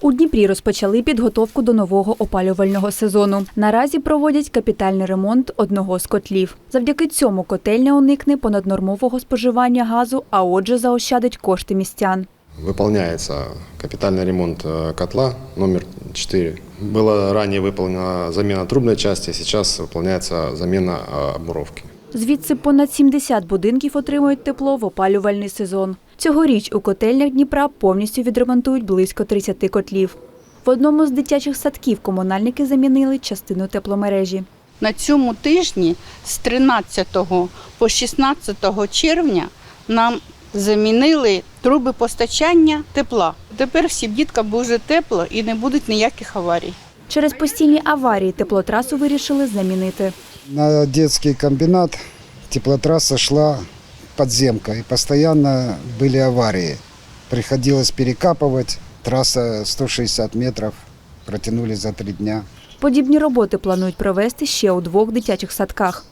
У Дніпрі розпочали підготовку до нового опалювального сезону. Наразі проводять капітальний ремонт одного з котлів. Завдяки цьому котельня уникне понаднормового споживання газу, а отже, заощадить кошти містян. Выполняется капитальный ремонт э, котла номер 4. Была ранее выполнена замена трубной части, сейчас выполняется замена э, обмуровки. Звідси понад 70 будинків отримують тепло в опалювальний сезон. Цьогоріч у котельнях Дніпра повністю відремонтують близько 30 котлів. В одному з дитячих садків комунальники замінили частину тепломережі. На цьому тижні з 13 по 16 червня нам замінили труби постачання тепла. Тепер всім діткам буде тепло і не буде ніяких аварій. Через постійні аварії теплотрасу вирішили замінити. На детский комбинат теплотрасса шла подземка, и постоянно были аварии. Приходилось перекапывать. Трасса 160 метров протянули за три дня. Подібні роботи планують провести ще у двох дитячих садках.